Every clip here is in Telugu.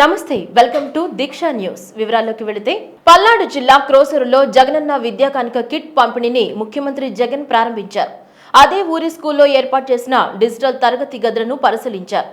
నమస్తే వెల్కమ్ టు దీక్షా న్యూస్. వివరాల్లోకి వెళితే పల్నాడు జిల్లా క్రోసరులో జగనన్న విద్యా కానుక కిట్ పంపిణీని ముఖ్యమంత్రి జగన్ ప్రారంభించారు. అదే ఊరి స్కూల్లో ఏర్పాటు చేసిన డిజిటల్ తరగతి గదులను పరిశీలించారు.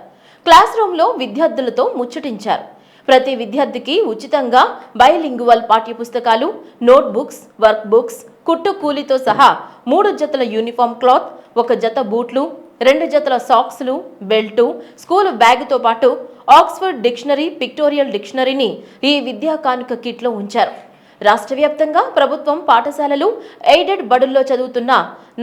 క్లాస్ రూమ్లో విద్యార్థులతో ముచ్చటించారు. ప్రతి విద్యార్థికి ఉచితంగా బైలింగువల్ పాఠ్యపుస్తకాలు నోట్బుక్స్ వర్క్ బుక్స్ కుట్టు కూలీతో సహా మూడు జతల యూనిఫామ్ క్లాత్ ఒక జత బూట్లు రెండు జతల సాక్స్లు బెల్టు స్కూల్ బ్యాగుతో పాటు ఆక్స్ఫర్డ్ డిక్షనరీ పిక్టోరియల్ డిక్షనరీని ఈ విద్యా కానుక కిట్లో ఉంచారు. రాష్ట్ర వ్యాప్తంగా ప్రభుత్వం పాఠశాలలు ఎయిడెడ్ బడుల్లో చదువుతున్న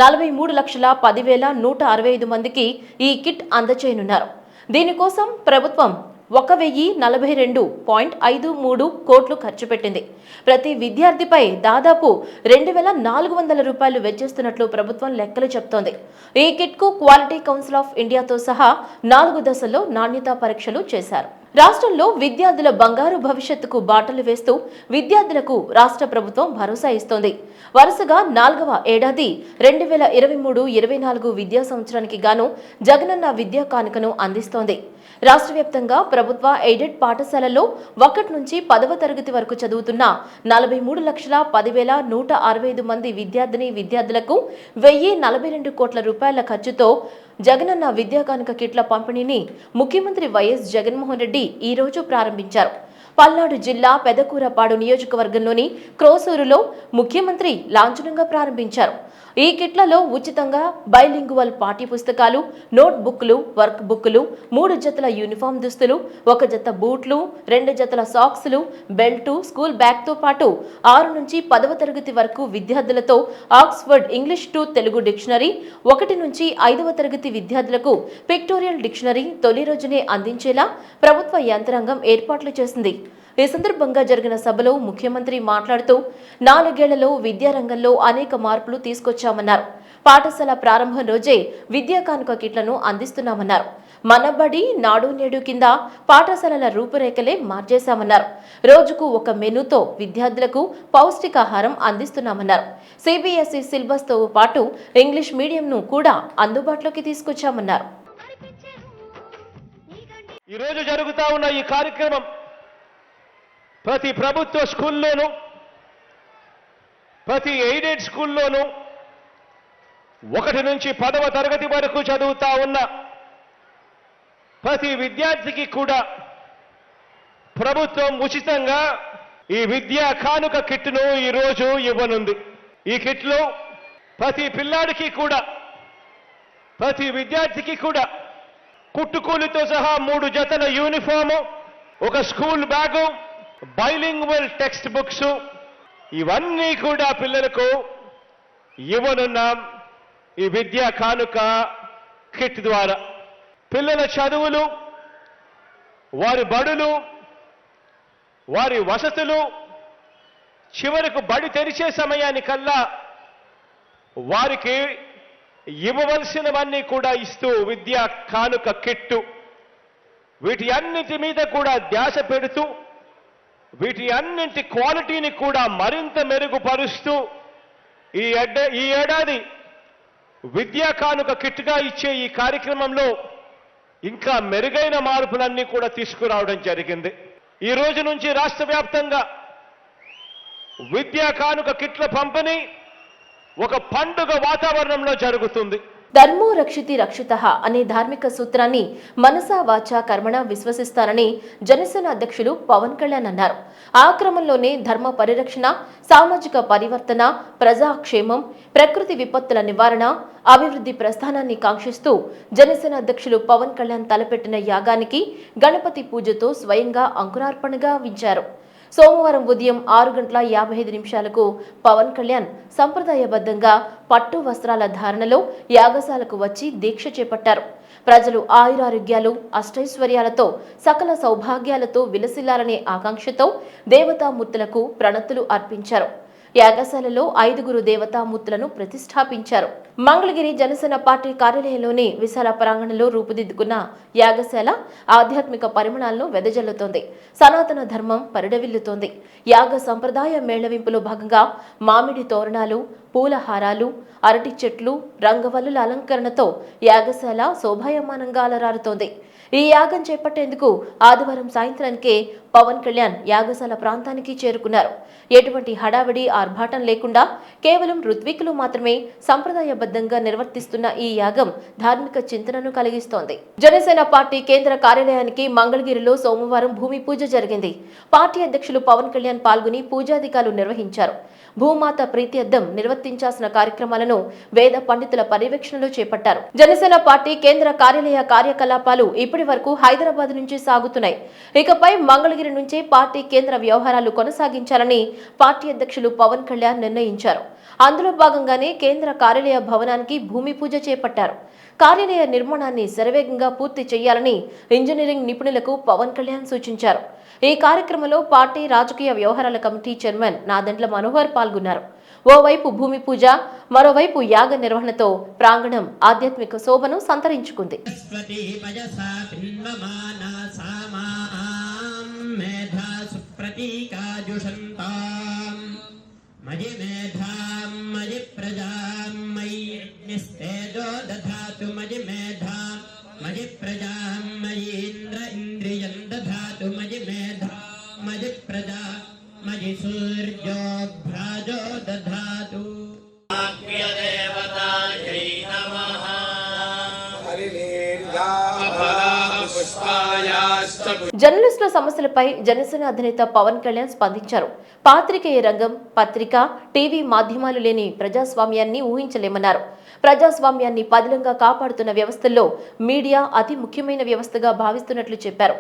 నలభై మూడు లక్షల పదివేల నూట అరవై ఐదు మందికి ఈ కిట్ అందచేయనున్నారు. దీనికోసం ప్రభుత్వం ఒక వెయ్యి నలభై రెండు పాయింట్ ఐదు మూడు కోట్లు ఖర్చు పెట్టింది. ప్రతి విద్యార్థిపై దాదాపు రెండు వేల నాలుగు వందల రూపాయలు వెచ్చిస్తున్నట్లు ప్రభుత్వం లెక్కలు చెప్తోంది. ఈ కిట్కు క్వాలిటీ కౌన్సిల్ ఆఫ్ ఇండియాతో సహా నాలుగు దశల్లో నాణ్యతా పరీక్షలు చేశారు. రాష్ట్రంలో విద్యార్థుల బంగారు భవిష్యత్తుకు బాటలు వేస్తూ విద్యార్థులకు రాష్ట్ర ప్రభుత్వం భరోసా ఇస్తోంది. వరుసగా నాలుగవ ఏడాది రెండు వేల ఇరవై మూడు ఇరవై నాలుగు విద్యా సంవత్సరానికి గాను జగనన్న విద్యా కానుకను అందిస్తోంది. రాష్ట్ర వ్యాప్తంగా ప్రభుత్వ ఎయిడెడ్ పాఠశాలల్లో ఒకటి నుంచి పదవ తరగతి వరకు చదువుతున్న నలభై మూడు లక్షల పదివేల నూట అరవై ఐదు మంది విద్యార్థిని విద్యార్థులకు వెయ్యి నలభై రెండు కోట్ల రూపాయల ఖర్చుతో జగనన్న విద్యా కానుక కిట్ల పంపిణీని ముఖ్యమంత్రి వైఎస్ జగన్మోహన్ రెడ్డి ఈ రోజు ప్రారంభించారు. పల్నాడు జిల్లా పెదకూరపాడు నియోజకవర్గంలోని క్రోసూరులో ముఖ్యమంత్రి లాంఛనంగా ప్రారంభించారు. ఈ కిట్లలో ఉచితంగా బైలింగువల్ పాఠ్యపుస్తకాలు నోట్ బుక్లు వర్క్ బుక్లు మూడు జతల యూనిఫామ్ దుస్తులు ఒక జత బూట్లు రెండు జతల సాక్స్లు బెల్టు స్కూల్ బ్యాగ్తో పాటు ఆరు నుంచి పదవ తరగతి వరకు విద్యార్థులతో Oxford English to Telugu dictionary ఒకటి నుంచి ఐదవ తరగతి విద్యార్థులకు పిక్టోరియల్ డిక్షనరీ తొలి రోజునే అందించేలా ప్రభుత్వ యంత్రాంగం ఏర్పాట్లు చేసింది. ఈ సందర్భంగా జరిగిన సభలో ముఖ్యమంత్రి మాట్లాడుతూ నాలుగేళ్ళలో విద్యారంగంలో అనేక మార్పులు తీసుకొచ్చామన్నారు. పాఠశాల ప్రారంభం రోజే విద్యా కానుక కిట్లను అందిస్తున్నామన్నారు. మనబడి నాడు నేడు కింద పాఠశాలల రూపురేఖలే మార్చేశామన్నారు. రోజుకు ఒక మెనూతో విద్యార్థులకు పౌష్టికాహారం అందిస్తున్నామన్నారు. సిబిఎస్ఈ సిలబస్తో పాటు ఇంగ్లీష్ మీడియంను కూడా అందుబాటులోకి తీసుకొచ్చామన్నారు. ఈరోజు జరుగుతా ఉన్న ఈ కార్యక్రమం ప్రతి ప్రభుత్వ స్కూల్లోనూ ప్రతి ఎయిడెడ్ స్కూల్లోనూ ఒకటి నుంచి పదవ తరగతి వరకు చదువుతా ఉన్న ప్రతి విద్యార్థికి కూడా ప్రభుత్వం ఉచితంగా ఈ విద్యా కానుక కిట్ను ఈరోజు ఇవ్వనుంది. ఈ కిట్లో ప్రతి పిల్లాడికి కూడా ప్రతి విద్యార్థికి కూడా కుట్టుకూలితో సహా మూడు జతల యూనిఫాము ఒక school bag bilingual text books ఇవన్నీ కూడా పిల్లలకు ఇవ్వనున్నాం. ఈ విద్యా కానుక కిట్ ద్వారా పిల్లల చదువులు వారి బడులు వారి వసతులు చివరకు బడి తెరిచే సమయానికల్లా వారికి ఇవ్వవలసినవన్నీ కూడా ఇస్తూ విద్యా కానుక కిట్టు వీటి అన్నిటి మీద కూడా ధ్యాస పెడుతూ వీటి అన్నింటి క్వాలిటీని కూడా మరింత మెరుగుపరుస్తూ ఈ ఎడ్డ ఈ ఏడాది విద్యా కానుక కిట్గా ఇచ్చే ఈ కార్యక్రమంలో ఇంకా మెరుగైన మార్పులన్నీ కూడా తీసుకురావడం జరిగింది. ఈ రోజు నుంచి రాష్ట్ర వ్యాప్తంగా విద్యా కానుక కిట్ల పంపిణీ ఒక పండుగ వాతావరణంలో జరుగుతుంది. ధర్మో రక్షితి రక్షిత అనే ధార్మిక సూత్రాన్ని మనసా వాచా కర్మణ విశ్వసిస్తారని జనసేన అధ్యక్షులు పవన్ కళ్యాణ్ అన్నారు. ఆ క్రమంలోనే ధర్మ పరిరక్షణ సామాజిక పరివర్తన ప్రజాక్షేమం ప్రకృతి విపత్తుల నివారణ అభివృద్ధి ప్రస్థానాన్ని కాంక్షిస్తూ జనసేన అధ్యక్షులు పవన్ కళ్యాణ్ తలపెట్టిన యాగానికి గణపతి పూజతో స్వయంగా అంకురార్పణగా వించారు సోమవారం ఉదయం ఆరు గంటల యాభై ఐదు నిమిషాలకు పవన్ కళ్యాణ్ సంప్రదాయబద్ధంగా పట్టు వస్త్రాల ధారణలో యాగశాలకు వచ్చి దీక్ష చేపట్టారు. ప్రజలు ఆయురారోగ్యాలు అష్టైశ్వర్యాలతో సకల సౌభాగ్యాలతో విలసిల్లాలనే ఆకాంక్షతో దేవతామూర్తులకు ప్రణతులు అర్పించారు. యాగశాలలో ఐదుగురు దేవతామూర్తులను ప్రతిష్టాపించారు. మంగళగిరి జనసేన పార్టీ కార్యాలయంలోని విశాల ప్రాంగణంలో రూపుదిద్దుకున్న యాగశాల ఆధ్యాత్మిక పరిమాణాలను వెదజల్లుతోంది. సనాతన ధర్మం పరిడవిల్లుతోంది. యాగ సంప్రదాయ మేళవింపులో భాగంగా మామిడి తోరణాలు పూల హారాలు అరటి చెట్లు రంగవల్లుల అలంకరణతో యాగశాల శోభాయమానంగా అలరారుతోంది. ఈ యాగం చేపట్టేందుకు ఆదివారం సాయంత్రానికే పవన్ కళ్యాణ్ యాగశాల ప్రాంతానికి చేరుకున్నారు. ఎటువంటి హడావిడి ఆర్భాటం లేకుండా కేవలం ఋత్వికులు మాత్రమే సంప్రదాయబద్ధంగా నిర్వర్తిస్తున్న ఈ యాగం ధార్మిక చింతనను కలిగిస్తోంది. జనసేన పార్టీ కేంద్ర కార్యాలయానికి మంగళగిరిలో సోమవారం భూమి పూజ జరిగింది. పార్టీ అధ్యక్షులు పవన్ కళ్యాణ్ పాల్గొని పూజాధికారులు నిర్వహించారు. భూమాత ప్రీత్యర్థం నిర్వర్తించాల్సిన కార్యక్రమాలను వేద పండితుల పర్యవేక్షణలో చేపట్టారు. జనసేన పార్టీ కేంద్ర కార్యాలయ కార్యకలాపాలు ఇప్పటి వరకు హైదరాబాద్ నుంచి సాగుతున్నాయి. ఇకపై మంగళగిరి నుంచే పార్టీ కేంద్ర వ్యవహారాలు కొనసాగించాలని పార్టీ అధ్యక్షులు పవన్ కళ్యాణ్ నిర్ణయించారు. అందులో భాగంగానే కేంద్ర కార్యాలయ భవనానికి భూమి పూజ చేపట్టారు. కార్యాలయ నిర్మాణాన్ని శరవేగంగా పూర్తి చేయాలని ఇంజనీరింగ్ నిపుణులకు పవన్ కళ్యాణ్ సూచించారు. ఈ కార్యక్రమంలో పార్టీ రాజకీయ వ్యవహారాల కమిటీ చైర్మన్ నాదండ్ల మనోహర్ పాల్గొన్నారు. ఓవైపు భూమి పూజ మరోవైపు యాగ నిర్వహణతో ప్రాంగణం ఆధ్యాత్మిక శోభను సంతరించుకుంది. మయి నిస్తేజో మే సమస్యలపై జనసేన అధినేత పవన్ కళ్యాణ్ స్పందించారు. పాత్రికేయ రంగం పత్రిక టీవీ మాధ్యమాలు లేని ప్రజాస్వామ్యాన్ని ఊహించలేమన్నారు. ప్రజాస్వామ్యాన్ని పదిలంగా కాపాడుతున్న వ్యవస్థల్లో మీడియా అతి ముఖ్యమైన వ్యవస్థగా భావిస్తున్నట్లు చెప్పారు.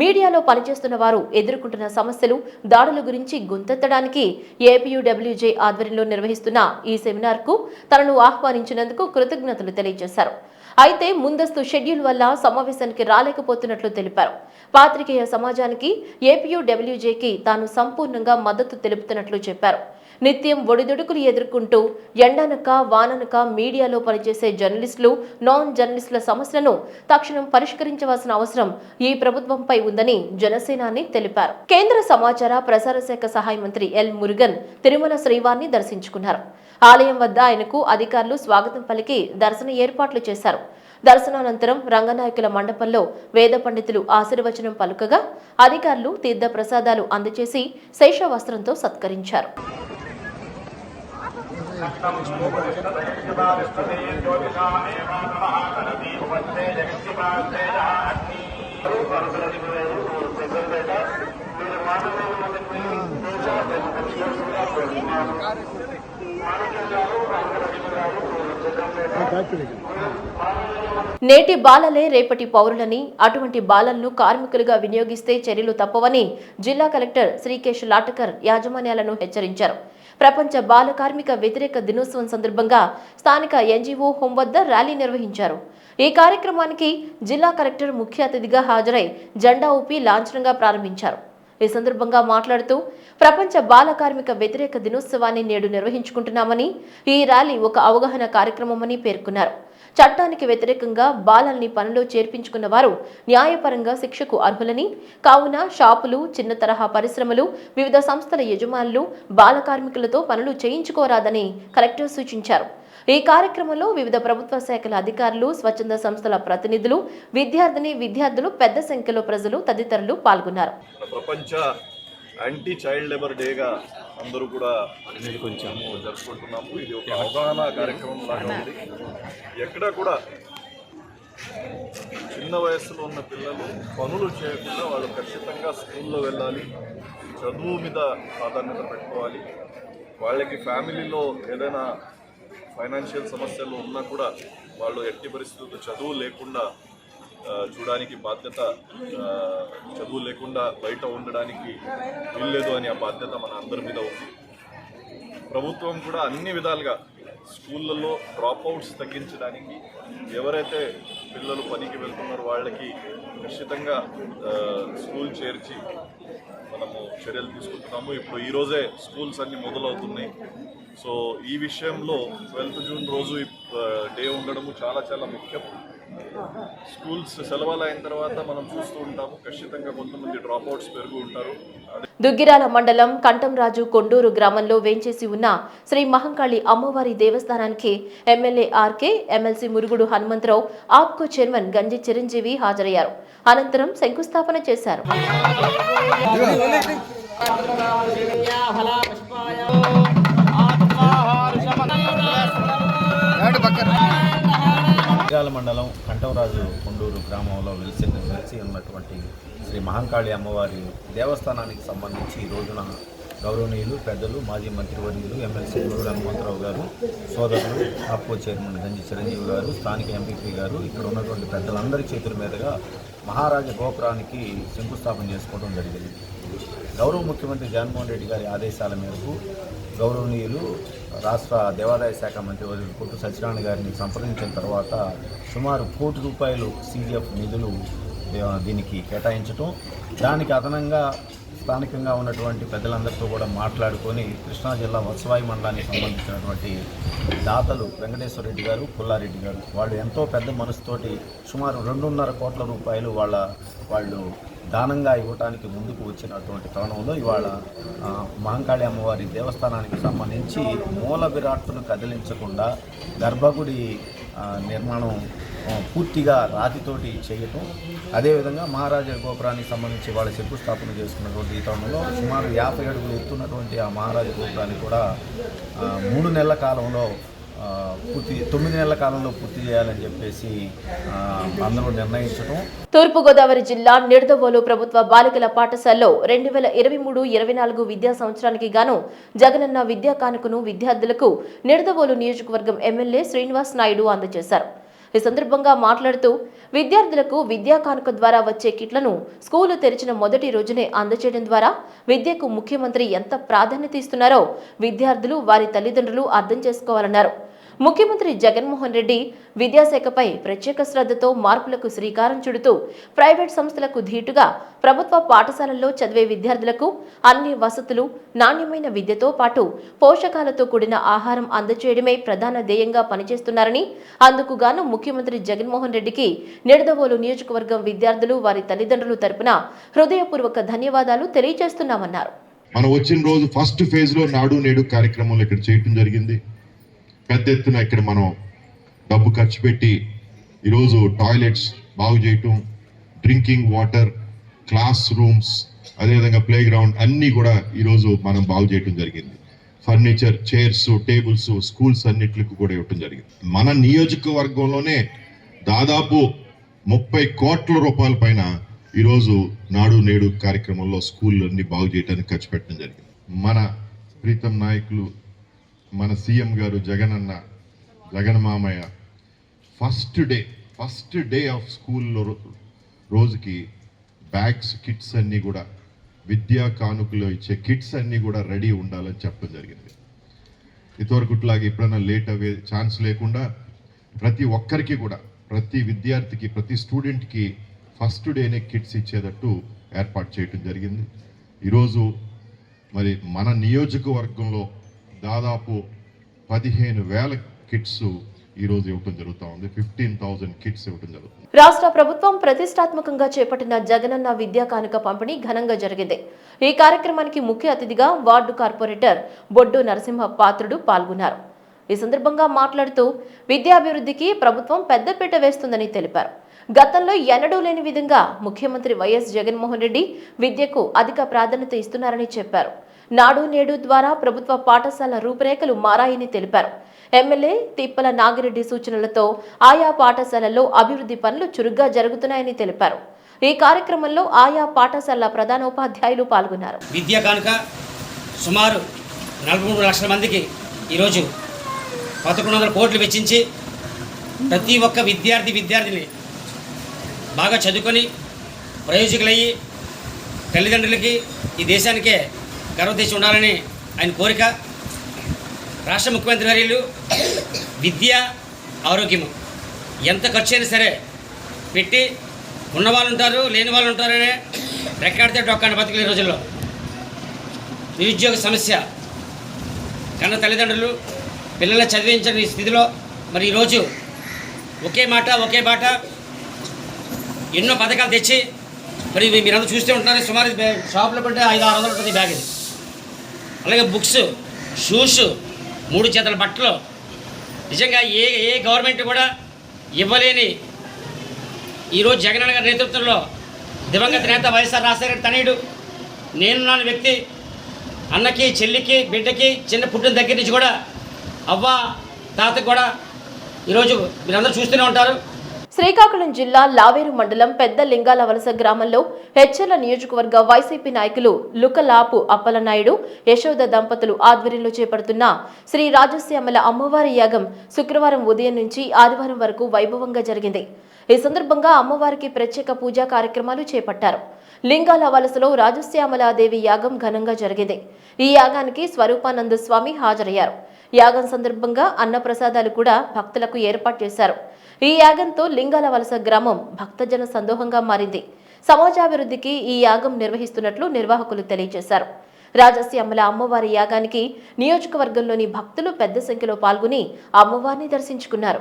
మీడియాలో పనిచేస్తున్న వారు ఎదుర్కొంటున్న సమస్యలు దాడుల గురించి గుంతెత్తడానికి ఏపీయూడబ్ల్యూజే ఆధ్వర్యంలో నిర్వహిస్తున్న ఈ సెమినార్కు తనను ఆహ్వానించినందుకు కృతజ్ఞతలు తెలియజేశారు. అయితే ముందస్తు షెడ్యూల్ వల్ల సమావేశానికి రాలేకపోతున్నట్లు తెలిపారు. పాత్రికేయ సమాజానికి ఏపీయూడబ్ల్యూజేకి తాను సంపూర్ణంగా మద్దతు తెలుపుతున్నట్లు చెప్పారు. నిత్యం ఒడిదుడుకులు ఎదుర్కొంటూ ఎండనక వాననక మీడియాలో పనిచేసే జర్నలిస్టులు నాన్ జర్నలిస్టుల సమస్యలను తక్షణం పరిష్కరించవలసిన అవసరం ఈ ప్రభుత్వంపై ఉందని జనసేనాని తెలిపారు. కేంద్ర సమాచార ప్రసార శాఖ సహాయ మంత్రి ఎల్ మురుగన్ తిరుమల శ్రీవారిని దర్శించుకున్నారు. ఆలయం వద్ద ఆయనకు అధికారులు స్వాగతం పలికి దర్శన ఏర్పాట్లు చేశారు. దర్శనానంతరం రంగనాయకుల మండపంలో వేద పండితులు ఆశీర్వచనం పలుకగా అధికారులు తీర్థ ప్రసాదాలు అందజేసి శేష వస్త్రంతో సత్కరించారు. నేటి బాలలే రేపటి పౌరులని అటువంటి బాలలను కార్మికులుగా వినియోగిస్తే చర్యలు తప్పవని జిల్లా కలెక్టర్ శ్రీకేష్ లాటకర్ యాజమాన్యాలను హెచ్చరించారు. ప్రపంచ బాల కార్మిక వ్యతిరేక దినోత్సవం సందర్భంగా స్థానిక ఎన్జీఓ హోం వద్ద ర్యాలీ నిర్వహించారు. ఈ కార్యక్రమానికి జిల్లా కలెక్టర్ ముఖ్య అతిథిగా హాజరై జెండా ఊపి లాంఛనంగా ప్రారంభించారు. ఈ సందర్భంగా మాట్లాడుతూ ప్రపంచ బాల కార్మిక వ్యతిరేక దినోత్సవాన్ని నేడు నిర్వహించుకుంటున్నామని ఈ ర్యాలీ ఒక అవగాహన కార్యక్రమమని పేర్కొన్నారు. చట్టానికి వ్యతిరేకంగా బాలల్ని పనిలో చేర్పించుకున్న వారు న్యాయపరంగా శిక్షకు అర్హులని. కావున షాపులు చిన్న తరహా పరిశ్రమలు వివిధ సంస్థల యజమానులు బాల కార్మికులతో పనులు చేయించుకోరాదని కలెక్టర్ సూచించారు. ఈ కార్యక్రమంలో వివిధ ప్రభుత్వ శాఖల అధికారులు స్వచ్ఛంద సంస్థల ప్రతినిధులు విద్యార్థిని విద్యార్థులు పెద్ద సంఖ్యలో ప్రజలు తదితరులు పాల్గొన్నారు. ప్రపంచ యాంటీ చైల్డ్ లేబర్ డేగా అందరూ కూడా కొంచెం జరుపుకుంటున్నాము. ఇది ఒక అవగాహన కార్యక్రమం లాగా ఉంది. ఎక్కడా కూడా చిన్న వయసులో ఉన్న పిల్లలు పనులు చేయకుండా వాళ్ళు ఖచ్చితంగా స్కూల్లో వెళ్ళాలి చదువు మీద ప్రాధాన్యత పెట్టుకోవాలి. వాళ్ళకి ఫ్యామిలీలో ఏదైనా ఫైనాన్షియల్ సమస్యలు ఉన్నా కూడా వాళ్ళు ఎట్టి పరిస్థితుల్లో చదువు లేకుండా చూడడానికి బాధ్యత చదువు లేకుండా బయట ఉండడానికి వీల్లేదు అని ఆ బాధ్యత మన అందరి మీద ఉంది. ప్రభుత్వం కూడా అన్ని విధాలుగా స్కూళ్ళల్లో డ్రాప్ అవుట్స్ తగ్గించడానికి ఎవరైతే పిల్లలు పనికి వెళ్తున్నారో వాళ్ళకి ఖచ్చితంగా స్కూల్ చేర్చి మనము చర్యలు తీసుకుంటున్నాము. ఇప్పుడు ఈరోజే స్కూల్స్ అన్నీ మొదలవుతున్నాయి. సో ఈ విషయంలో ట్వెల్త్ జూన్ రోజు డే ఉండడము చాలా చాలా ముఖ్యం. స్కూల్స్ సెలవులు అయిన తర్వాత మనం చూస్తూ ఉంటాము. ఖచ్చితంగా కొంతమంది డ్రాప్ అవుట్స్ పెరుగు ఉంటారు. దుగ్గిరాల మండలం కంటంరాజు కొండూరు గ్రామంలో వేంచేసి ఉన్న శ్రీ మహంకాళి అమ్మవారి దేవస్థానానికి MLA RK MLC Murugudu Hanumantharao APCO chairman Ganji Chiranjeevi హాజరయ్యారు. అనంతరం శంకుస్థాపన చేశారు. జిల్లాల మండలం కంఠవరాజు కొండూరు గ్రామంలో వెలిసి వెలిసి ఉన్నటువంటి శ్రీ మహంకాళి అమ్మవారి దేవస్థానానికి సంబంధించి ఈ రోజున గౌరవనీయులు పెద్దలు మాజీ మంత్రివర్యులు ఎమ్మెల్సీ గురుడు హనుమంతరావు గారు సోదరులు ఆప్కో చైర్మన్ గంజి చిరంజీవి గారు స్థానిక ఎంపీపీ గారు ఇక్కడ ఉన్నటువంటి పెద్దలందరి చేతుల మీదుగా మహారాజ గోపురానికి శంకుస్థాపన చేసుకోవడం జరిగింది. గౌరవ ముఖ్యమంత్రి జగన్మోహన్ రెడ్డి గారి ఆదేశాల మేరకు గౌరవనీయులు రాష్ట్ర దేవాదాయ శాఖ మంత్రి వర్యులు కొట్టు సత్యనారాయణ గారిని సంప్రదించిన తర్వాత సుమారు కోటి రూపాయలు సీజీఎఫ్ నిధులు దీనికి కేటాయించటం. దానికి అదనంగా స్థానికంగా ఉన్నటువంటి పెద్దలందరితో కూడా మాట్లాడుకొని కృష్ణా జిల్లా వత్సవాయి మండలానికి సంబంధించినటువంటి దాతలు వెంకటేశ్వర రెడ్డి గారు పుల్లారెడ్డి గారు వాళ్ళు ఎంతో పెద్ద మనసుతోటి సుమారు రెండున్నర కోట్ల రూపాయలు వాళ్ళ వాళ్ళు దానంగా ఇవ్వటానికి ముందుకు వచ్చినటువంటి తరుణంలో ఇవాళ మాంకాళి మహంకాళి అమ్మవారి దేవస్థానానికి సంబంధించి మూల విరాట్టును కదిలించకుండా గర్భగుడి నిర్మాణం పూర్తిగా రాతితోటి చేయటం అదేవిధంగా మహారాజా గోపురానికి సంబంధించి వాళ్ళ శంకుస్థాపన చేసుకున్నటువంటి ఈ తరుణంలో సుమారు యాభై అడుగులు ఎత్తున్నటువంటి ఆ మహారాజా గోపురాన్ని కూడా మూడు నెలల కాలంలో పూర్తి తొమ్మిది నెలల కాలంలో పూర్తి చేయాలని చెప్పేసి అందరూ నిర్ణయించడం తూర్పుగోదావరి జిల్లా నిడదవోలు ప్రభుత్వ బాలికల పాఠశాలలో రెండు వేల ఇరవై మూడు ఇరవై నాలుగు విద్యా సంవత్సరానికి గాను జగనన్న విద్యా కానుకను విద్యార్థులకు నిడదవోలు నియోజకవర్గం ఎమ్మెల్యే శ్రీనివాస్ నాయుడు అందజేశారు. ఈ సందర్భంగా మాట్లాడుతూ విద్యార్థులకు విద్యా కానుక ద్వారా వచ్చే కిట్లను స్కూలు తెరిచిన మొదటి రోజునే అందజేయడం ద్వారా విద్యకు ముఖ్యమంత్రి ఎంత ప్రాధాన్యత ఇస్తున్నారో విద్యార్థులు వారి తల్లిదండ్రులు అర్థం చేసుకోవాలన్నారు. ముఖ్యమంత్రి జగన్మోహన్ రెడ్డి విద్యాశాఖపై ప్రత్యేక శ్రద్ధతో మార్పులకు శ్రీకారం చుడుతూ ప్రైవేట్ సంస్థలకు ధీటుగా ప్రభుత్వ పాఠశాలల్లో చదివే విద్యార్థులకు అన్ని వసతులు నాణ్యమైన విద్యతో పాటు పోషకాలతో కూడిన ఆహారం అందచేయడమే ప్రధాన ధ్యేయంగా పనిచేస్తున్నారని అందుకు గాను ముఖ్యమంత్రి జగన్మోహన్ రెడ్డికి నిడదవోలు నియోజకవర్గం విద్యార్థులు వారి తల్లిదండ్రులు తరపున హృదయపూర్వక ధన్యవాదాలు తెలియజేస్తున్నామన్నారు. మనం వచ్చిన రోజు ఫస్ట్ ఫేజ్లో నాడు నేడు కార్యక్రమంలో ఇక్కడ చేయటం జరిగింది. పెద్ద ఎత్తున ఇక్కడ మనం డబ్బు ఖర్చు పెట్టి ఈరోజు టాయిలెట్స్ బాగు చేయటం డ్రింకింగ్ వాటర్ క్లాస్ రూమ్స్ అదేవిధంగా ప్లే గ్రౌండ్ అన్నీ కూడా ఈరోజు మనం బాగు చేయటం జరిగింది. ఫర్నిచర్ చైర్స్ టేబుల్స్ స్కూల్స్ అన్నిటికి కూడా ఇవ్వటం జరిగింది. మన నియోజకవర్గంలోనే దాదాపు ముప్పై కోట్ల రూపాయల పైన ఈరోజు నాడు నేడు కార్యక్రమంలో స్కూళ్ళన్నీ బాగు చేయడానికి ఖర్చు పెట్టడం జరిగింది. మన ప్రీతం నాయకులు మన సీఎం గారు జగన్ అన్న జగన్ మామయ్య first day first day of స్కూల్లో రోజుకి బ్యాగ్స్ కిట్స్ అన్నీ కూడా విద్యా కానుకలో ఇచ్చే కిట్స్ అన్నీ కూడా రెడీ ఉండాలని చెప్పడం జరిగింది. ఇంతవరకుట్లాగా ఎప్పుడైనా లేట్ అవ్వే ఛాన్స్ లేకుండా ప్రతి ఒక్కరికి కూడా ప్రతి విద్యార్థికి ప్రతి స్టూడెంట్కి ఫస్ట్ డేనే కిట్స్ ఇచ్చేటట్టు ఏర్పాటు చేయటం జరిగింది. ఈరోజు మరి మన నియోజకవర్గంలో దాదాపు పదిహేను వేల కిట్స్ ఈరోజు ఇవ్వటం జరుగుతూ ఉంది. ఫిఫ్టీన్ థౌసండ్ కిట్స్ ఇవ్వటం జరుగుతుంది. రాష్ట్ర ప్రభుత్వం ప్రతిష్టాత్మకంగా చేపట్టిన జగనన్న విద్యా కానుక పంపిణీ ఘనంగా జరిగింది. ఈ కార్యక్రమానికి ముఖ్య అతిథిగా వార్డు కార్పొరేటర్ బొడ్డు నరసింహ పాత్రుడు పాల్గొన్నారు. ఈ సందర్భంగా మాట్లాడుతూ విద్యాభివృద్ధికి ప్రభుత్వం పెద్దపీట వేస్తుందని తెలిపారు. గతంలో ఎన్నడూ లేని విధంగా ముఖ్యమంత్రి వైఎస్ జగన్మోహన్ రెడ్డి విద్యకు అధిక ప్రాధాన్యత ఇస్తున్నారని చెప్పారు. నాడు నేడు ద్వారా ప్రభుత్వ పాఠశాల రూపురేఖలు మారాయని తెలిపారు. ఎమ్మెల్యే తిప్పల నాగిరెడ్డి సూచనలతో ఆయా పాఠశాలల్లో అభివృద్ధి పనులు చురుగ్గా జరుగుతున్నాయని తెలిపారు. ఈ కార్యక్రమంలో ఆయా పాఠశాల ప్రధానోపాధ్యాయులు పాల్గొన్నారు. విద్యా కానుక సుమారు నలభై మూడు లక్షల మందికి ఈరోజు పదకొండు వందల కోట్లు వెచ్చించి ప్రతి ఒక్క విద్యార్థి విద్యార్థిని బాగా చదువుకొని ప్రయోజకులయ్యి తల్లిదండ్రులకి ఈ దేశానికే గర్వదేశం ఉండాలని ఆయన కోరిక. రాష్ట్ర ముఖ్యమంత్రి వర్యులు విద్య ఆరోగ్యము. ఎంత ఖర్చు అయినా సరే పెట్టి ఉన్న వాళ్ళు ఉంటారు లేని వాళ్ళు ఉంటారనే రెక్కాడితే డొక్కాన్ని బతుకులే రోజుల్లో. నిరుద్యోగ సమస్య కన్న తల్లిదండ్రులు పిల్లల్ని చదివించని స్థితిలో మరి ఈరోజు ఒకే మాట ఒకే బాట ఎన్నో పథకాలు తెచ్చి మరి మీరందరూ చూస్తూ ఉంటున్నారు. సుమారు షాప్లో కొంటే ఐదు ఆరు వందలు ఉంటుంది బ్యాగ్ ఇది. అలాగే బుక్స్ షూస్ మూడు చేతల బట్టలు. నిజంగా ఏ ఏ గవర్నమెంట్ కూడా ఇవ్వలేని ఈరోజు జగన్ గారి నేతృత్వంలో దివంగత నేత వైఎస్ఆర్ రాజశేఖర రెడ్డి తనయుడు నేనున్నాను వ్యక్తి అన్నకి చెల్లికి బిడ్డకి చిన్న పుట్టిన దగ్గర నుంచి కూడా అవ్వ తాతకి కూడా ఈరోజు మీరందరూ చూస్తూనే ఉంటారు. శ్రీకాకుళం జిల్లా లావేరు మండలం పెద్ద లింగాల వలస గ్రామంలో హెచ్ఎల్ల నియోజకవర్గ వైసీపీ నాయకులు లుకలాపు అప్పలనాయుడు యశోద దంపతులు ఆధ్వర్యంలో చేపడుతున్న శ్రీ రాజశ్యామల అమ్మవారి యాగం శుక్రవారం ఉదయం నుంచి ఆదివారం వరకు వైభవంగా జరిగింది. ఈ సందర్భంగా అమ్మవారికి ప్రత్యేక పూజా కార్యక్రమాలు చేపట్టారు. లింగాల వలసలో రాజశ్యామలాదేవి యాగం ఘనంగా జరిగింది. ఈ యాగానికి స్వరూపానంద స్వామి హాజరయ్యారు. యాగం సందర్భంగా అన్నప్రసాదాలు కూడా భక్తులకు ఏర్పాటు చేశారు. ఈ యాగంతో లింగాల వలస గ్రామం భక్తజన సందోహంగా మారింది. సమాజాభివృద్ధికి ఈ యాగం నిర్వహిస్తున్నట్లు నిర్వాహకులు తెలియజేశారు. రాజశ్యామల అమ్మవారి యాగానికి నియోజకవర్గంలోని భక్తులు పెద్ద సంఖ్యలో పాల్గొని అమ్మవారిని దర్శించుకున్నారు.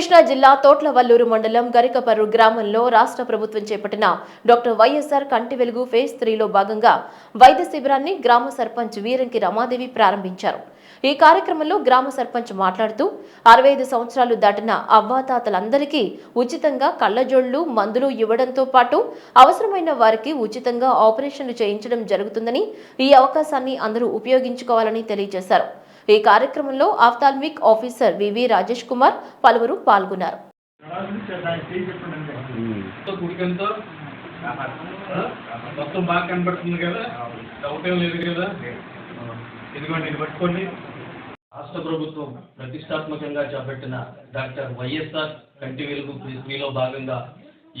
కృష్ణా జిల్లా తోట్లవల్లూరు మండలం గరికపర్రు గ్రామంలో రాష్ట్ర ప్రభుత్వం చేపట్టిన డాక్టర్ వైఎస్ఆర్ కంటి వెలుగు ఫేజ్ త్రీలో భాగంగా వైద్య శిబిరాన్ని గ్రామ సర్పంచ్ వీరంకి రమాదేవి ప్రారంభించారు. ఈ కార్యక్రమంలో గ్రామ సర్పంచ్ మాట్లాడుతూ అరవై ఐదు సంవత్సరాలు దాటిన అవ్వాతాతలందరికీ ఉచితంగా కళ్ళజోళ్ళు మందులు ఇవ్వడంతో పాటు అవసరమైన వారికి ఉచితంగా ఆపరేషన్లు చేయించడం జరుగుతుందని ఈ అవకాశాన్ని అందరూ ఉపయోగించుకోవాలని తెలియజేశారు. ఈ కార్యక్రమంలో ophthalmic officer VV Rajesh Kumar పలువురు పాల్గొన్నారు. మొత్తం బాగా కనబడుతుంది కదా? డౌట్ ఏం లేదు కదా? ఇదిగోండి ఇది పట్టుకోండి. రాష్ట్ర ప్రభుత్వం ప్రతిష్టాత్మకంగా చేపట్టిన డాక్టర్ వైఎస్ఆర్ కంటి వెలుగు ఫ్రీలో భాగంగా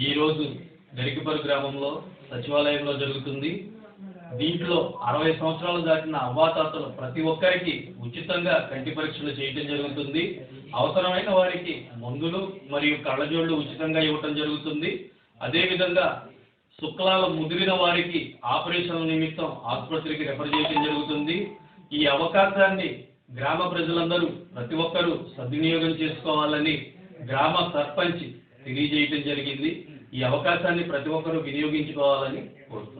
ఈ రోజు గరికపల్లి గ్రామంలో సచివాలయంలో జరుగుతుంది. దీంట్లో అరవై సంవత్సరాలు దాటిన అవ్వాతాతలు ప్రతి ఒక్కరికి ఉచితంగా కంటి పరీక్షలు చేయటం జరుగుతుంది. అవసరమైన వారికి మందులు మరియు కళ్ళజోళ్ళు ఉచితంగా ఇవ్వటం జరుగుతుంది. అదేవిధంగా శుక్లాల ముదిరిన వారికి ఆపరేషన్ల నిమిత్తం ఆసుపత్రికి రెఫర్ చేయడం జరుగుతుంది. ఈ అవకాశాన్ని గ్రామ ప్రజలందరూ ప్రతి ఒక్కరూ సద్వినియోగం చేసుకోవాలని గ్రామ సర్పంచ్ తెలియజేయటం జరిగింది. ఈ అవకాశాన్ని ప్రతి ఒక్కరూ వినియోగించుకోవాలని కోరుతున్నాను